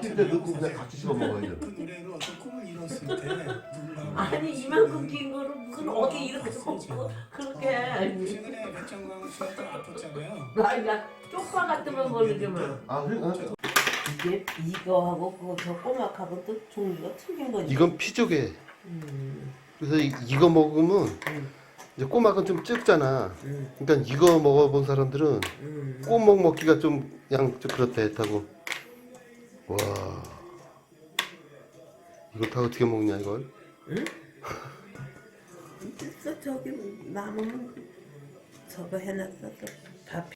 때 넣고 그냥 같이 씹어 먹어야 돼. 그 노래로 어떤 꿈을 이뤘을 때 아니 이만큼 긴 거를 무슨 어디 이렇게 먹고 그렇게 최근에 백정광 씨가 또 아팠잖아요. 나야 쪽파 같으면 모르지만 아, 그래? 어? 이게 이거하고 그저 꼬막하고 또 종류가 틀린 거지 이건 피조개. 음, 그래서 이, 이거 먹으면 음, 이제 꼬막은 좀 적잖아. 음, 그러니까 이거 먹어본 사람들은 음. 꼬막 먹기가 좀 양 좀 그렇다 했다고. 와. 이걸 다 어떻게 먹냐 이걸? 있어 저기 남으면 저거 해놨어 또 밥.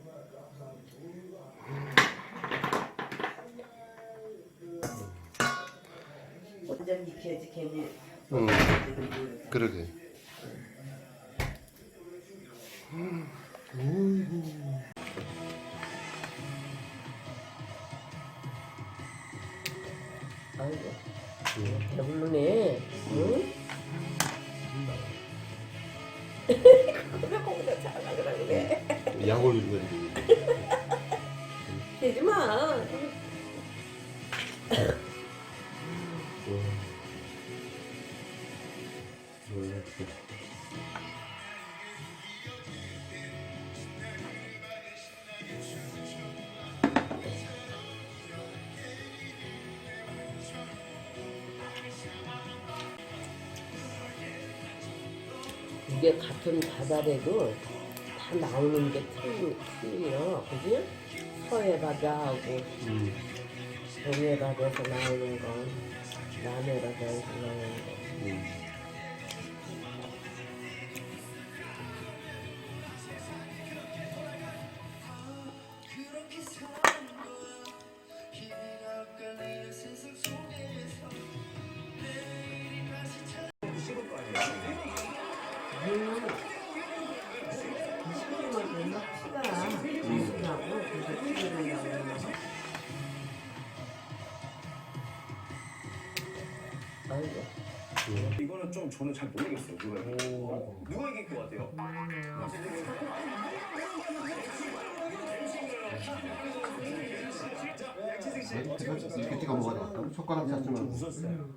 완전 익혀야지 괜히 응. 그러게. 아이고 배부르네 응? 왜 거기다 잘하려고 그래 약 올리는 거야. 되지 마 이게 같은 바다래도 다 나오는 게 틀리, 틀려 그지? 서해 바다하고 음. 동해 바다에서 나오는 건 남해 바다에서 나오는 거 음. 아이고 이거는 좀 저는 잘 모르겠어요. 누가 이길 누가 이길 것 같아요? 이렇게 찍어 먹어야 돼. 젓가락 잡으면. 웃었어요.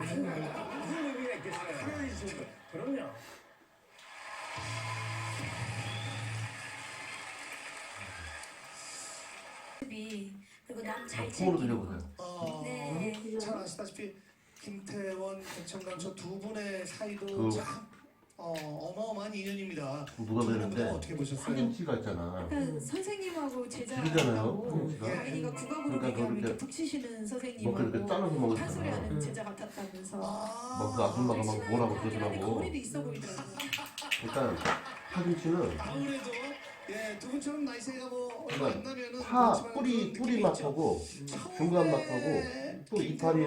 아우. 그럼요. 그리고 남잘 콩으로 챙기고 들려보세요. 어, 네. 잘 아시다시피 김태원, 백청강 저두 분의 사이도 그- 참 어, 어마어마한 인연입니다. 누가 되는데 어떻게 보셨어요? 파김치가 있잖아. 그러니까 선생님하고. 제자하고. 아이가 국악으로 그러니까 북치시는 뭐 선생님하고 잘라서 먹었잖아. 판소리하는 제자 같았다면서 막 그 아줌마가 막 뭐라고 그러더라고. 거리도 있어 보이더라고 일단 파김치는 아무래도 예, 두 분처럼 나이세가 뭐 얼마 안 나면은 파 그렇지만 뿌리 그 뿌리 느낌이 있죠. 맛하고 중간 맛하고 또 이파리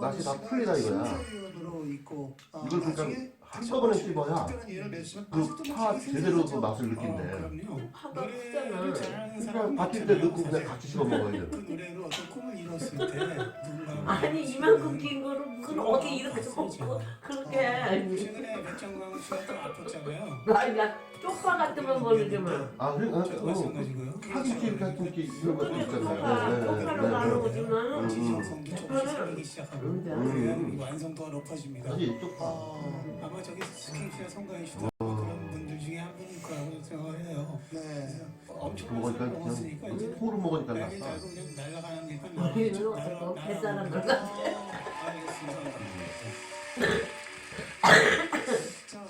맛이 다 틀리다 이거야. 어, 이걸 그러니까 나중에 한꺼번에 씹어야 그 아직도 뭐파 제대로 그. 맛을 어, 느낀대. 그럼요. 파가 크잖아 받칠 때 넣고. 그냥 같이 씹어 먹어야 돼. 그 노래로 어떤 꿈을 이뤘을 때 아니 이만큼 긴 거를 무슨 어디 이렇게 먹고 그렇게 최근에 백정광 씨가 또 아팠잖아요. 나야 쪽파 같으면 모르지만 아 그래? 어, 저도 어. 마찬가지고요. 파김치 이렇게 이렇게 이런 것도 쪽파 있잖아요. 쪽파로 네, 네, 네. 나누지만 지정성도 조금씩 생기기 시작하고 음. 그러면 이 완성도가 높아집니다. 사실 쪽파. 어, 아마 저기 스킨 씨나 성가인 씨도 거라고 생각을 해요. 네. 엄청 먹으니까 먹었으니까 이제 소를 먹으니까 낫다. 달고 그냥 날아가는 게 머리는 어떡해, 뱃사람 같아. 알겠습니다. 자,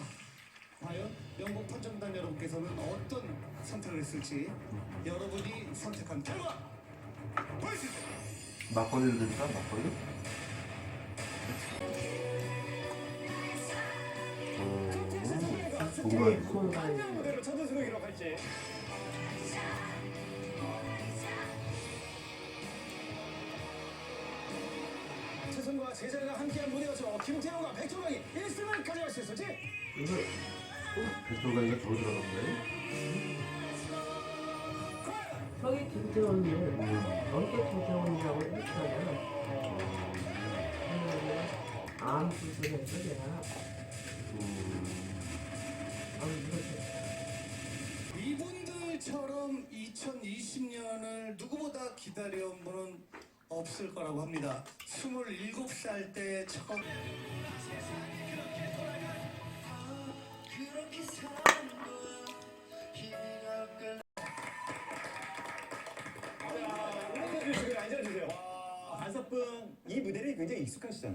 과연 영국 판정단 여러분께서는 어떤 선택을 했을지 여러분이 선택한 결과 보여주세요. 막걸리를 드릴까? 막걸리? 음, 정말 공간 무대로 첫 우승을 기록할지. 최선과 제자가 함께한 무대여서 김태호가 백종원이 1승을 가져갈 수 있을지 이거 백종가이가 저로 들어갔네. 저기 김태원이 언제 김태원이라고 했잖아 암 수술했어 내가 음, 기다려온 분은 없을 거라고 합니다. 27살 때 처음 앉아주세요. 안사뿐 이 무대를 굉장히 익숙하시잖아요.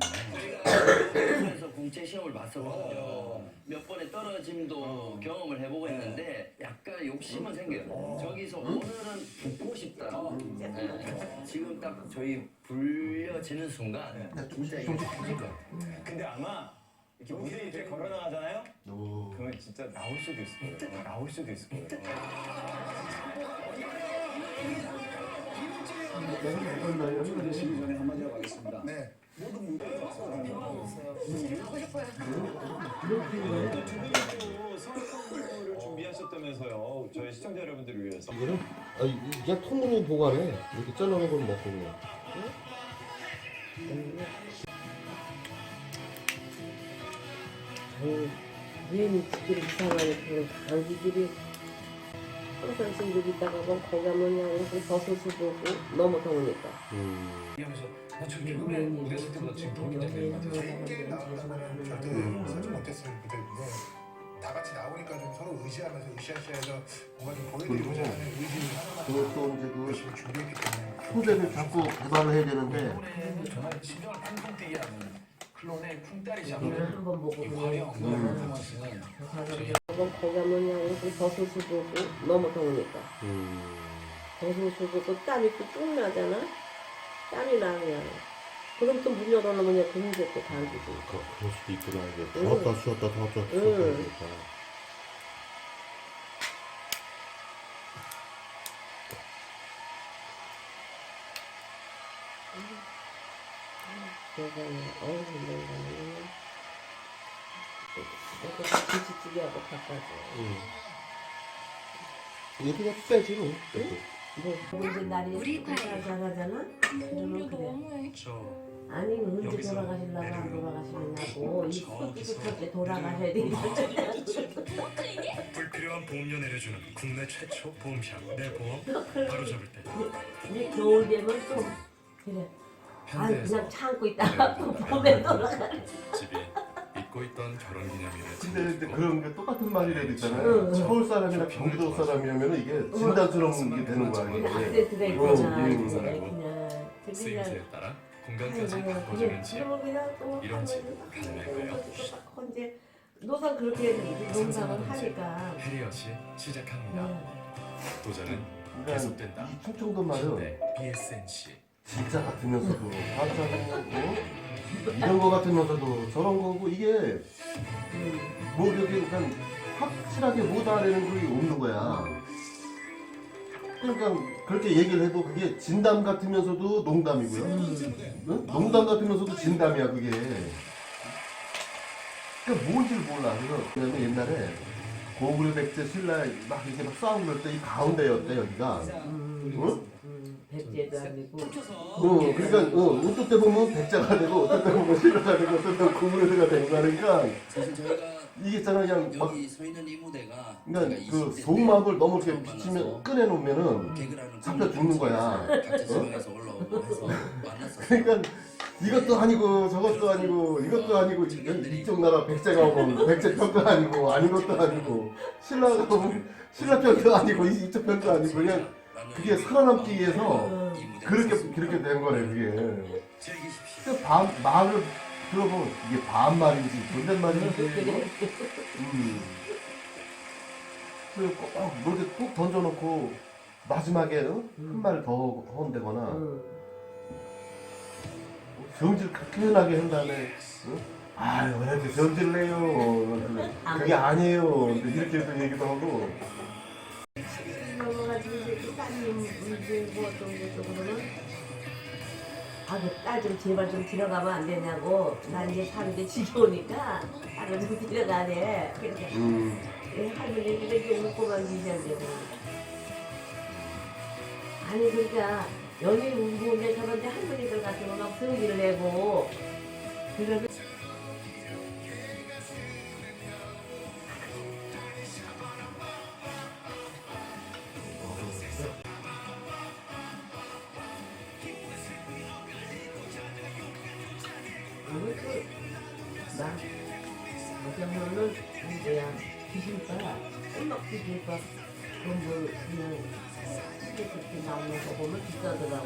그래서 공채 시험을 봤었거든요. 몇 번의 떨어짐도 경험을 해보고 했는데 약간 욕심은 생겨요. 저기서 오늘은 붙고 싶다. 네. 지금 딱 저희 불려지는 순간 진짜 이게 터질 것 같아요. 근데 아마 이렇게 무대 위에 걸어 나가잖아요. 오. 그러면 진짜 나올 수도 있을 거예요. 나올 수도 있을 거예요. 시기 전에 한마디 하고 가겠습니다. 네. 모든 무대에서 또 선물을 준비하셨다면서요. 저희 시청자 여러분들을 위해서. 이거는 아, 이- 그냥 통으로 보관해. 이렇게 잘라놓은 걸 먹고 그냥. 아유, 왜 미치기를 이상하게 그런 강기들이 항상 뭐 버섯을 보고 너무 더우니까. 음. 게임 나오려면 절대 설정 못했을 무대인데 다 같이 나오니까 좀 서로 의지하면서 으쌰으쌰해서 뭔가 좀 보여드리고자 하는 의지 하나만 그것도 이제 그 열심히 준비했기 때문에. 소재를 자꾸 개발을 해야 되는데 정말 심장을 팡팡 뛰게 하는 클론의 그냥 장르 한번 보고 이 화려한 퍼포먼스는 한번 거기 가면 그냥 이렇게 버섯을 보고 너무 더우니까. 음. 버섯을 보고 땀이 뚝뚝 나잖아. 땀이 나 그냥. 그럼 또 문 열어놓으면 그냥 금세 또 감기고. 그, 그럴 수도 있구나 이게 응. 더웠다 추웠다 더웠다 추웠다 응. 세상에 어우 뭔가 이렇게 김치찌개하고 바꿔줘. 응. 이거 그냥 빼지 뭐. 뭐 날이 우리 과일. 잘하잖아? 그러면 그래. 너무해. 아니 언제 돌아가실라고 안 돌아가시냐고. 이 푸드푸드 돌아가셔야 돼 불필요한 보험료 내려주는 국내 최초 보험샵. 내 보험 바로 잡을 때. 근데 겨울 되면 또 그래 아 그냥 참고 있다가 또 봄에 돌아가 집에 잊고 있던 결혼 기념일을 근데 근데 그런 게 똑같은 말이라도 응. 있잖아요. 서울 사람이나 경기도 사람이면 이게 진단처럼 이게 되는 거야 이게 응, 응. 그래 그냥 그냥 쓰임새에 따라 공간까지 그러면 그냥 또 이런 집 하면은 가능할까요? 또 이제 노상 그렇게 농담을 하니까. 해리엇이 시작합니다. 응. 도전은 그러니까 계속된다. 이 충청도 말은 네, BSNC 진짜 같으면서도 가짜고 어? 이런 거 같으면서도 저런 거고 이게 뭐 여기 그냥 확실하게 못 알아내는 게 없는 거야. 그러니까 그렇게 얘기를 해도 그게 진담 같으면서도 농담이고요. 응? 농담 같으면서도 진담이야 그게. 그러니까 뭔지를 몰라. 그래서 옛날에 고구려 백제 신라 막 이렇게 막 싸우고 그럴 때 이 가운데였대 여기가. 응? 음, 백제도 아니고. 어, 그러니까 어, 어떨 때 보면 백자가 되고 어떨 때 보면 신라가 되고 어떨 때 보면 고구려가 되는 거니까? 사실 저희가 이게 있잖아 그냥 막 여기 서 있는 이 무대가 그러니까 제가 그 20대 때 속막을 너무 이렇게 처음 비치면 만나서 꺼내 놓으면은 개그를 하는 잡혀 죽는 거야. 지방에서 올라오고 해서 만났었어요. 그러니까 이것도 아니고 저것도 아니고 이것도 아니고 이- 이쪽 나라 백제가 오면 백제 편도 아니고 아닌 것도 아니고 신라가 오면 신라 편도 아니고 이- 이쪽 편도 아니고 그냥 그게 살아남기 위해서 그렇게 그렇게 된 거래 그게. 즐기십시오. 그 반, 말을 들어보면 이게 반말인지 존댓말인지 음. 그리고 꼭, 뭐 이렇게 꼭 던져놓고 마지막에 어? 한말 더 헌대거나 응. 성질 표현하게 한 다음에 어? 아유 왜 이렇게 성질 내요 그게 아니에요 이렇게 또 얘기도 하고 이제 그 딸님 이제 뭐 어떤 거 그러면 아그딸 좀 제발 좀 들어가면 안 되냐고. 난 이제 사는데 지겨우니까 딸을 좀 들어가래 그렇게 음. 예, 할머니들 이렇게 웃고만 되고 아니 그러니까 여기 웃는데 저런데 할머니들 같은 거막 성질을 내고 그러면 막 귀신과, 그런 걸 그냥, 이렇게 나오는 거 보면 비싸더라고.